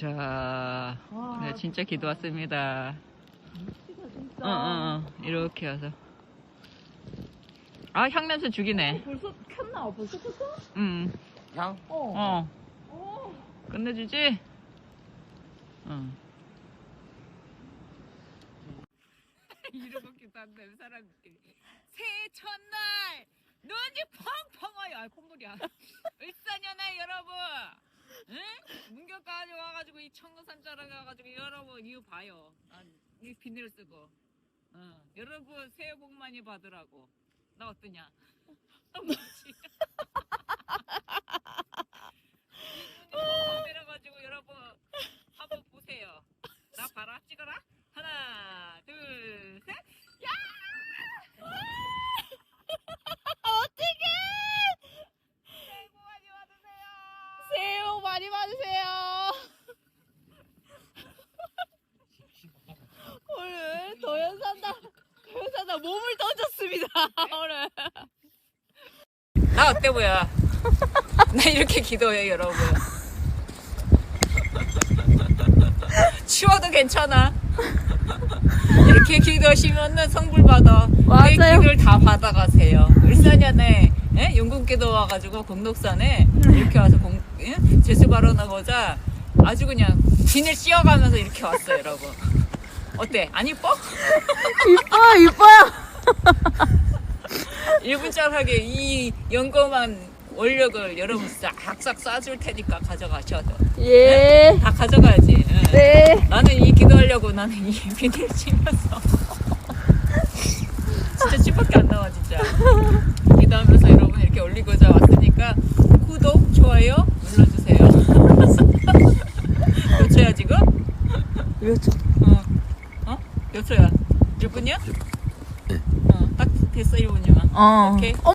자, 와, 네, 진짜 기도 왔습니다. 어, 어, 어. 이렇게 와서. 아, 향냄새 죽이네. 벌써 켰나? 벌써 켰어? 응, 향? 어. 어. 어. 끝내주지? 응. 이러고 기도한다, 사람들이. 새해 첫날, 눈이 펑펑 와요. 아, 콧물이야. 을사년에 여러분. 응? 와가지고 이 청산 자라 가가지고 여러분 이거 봐요. 아, 이 비닐 쓰고. 어. 여러분 새해 복 많이 받으라고. 나 어떠냐? 뭐지? 펑펑 내려가지고 여러분 한번 보세요. 나 봐라 찍어라. 하나, 둘, 셋. 어떡해! 새해 복 많이 받으세요. 새해 복 많이 받으세요. 오늘 도연산다. 도연산다 몸을 던졌습니다. 오늘. 나 어때 보여? 나 이렇게 기도해 여러분. 추워도 괜찮아. 이렇게 기도하시면은 성불 받아. 내 맞아요. 기도를 다 받아가세요. 을사년에 예? 용궁기도 와가지고 공덕산에 이렇게 와서 공, 예? 제수 발언하고자 아주 그냥 진을 씌어가면서 이렇게 왔어요 여러분. 어때? 안 이뻐? 이뻐요, 이뻐요. 1분짜리하게 이 연금한 원력을 여러분 싹싹 쏴줄 테니까 가져가셔도 예. 다 가져가야지. 응. 네. 나는 이 기도하려고 나는 이 비닐 치면서 진짜 찌밖에 안 나와 진짜. 기도하면서 여러분 이렇게 올리고자 왔으니까 구독 좋아요 눌러주세요. 몇 초야 지금? 몇 초? 몇 초야? 1분이야? 어, 딱 됐어 1분이면. 어. 오케이. 어,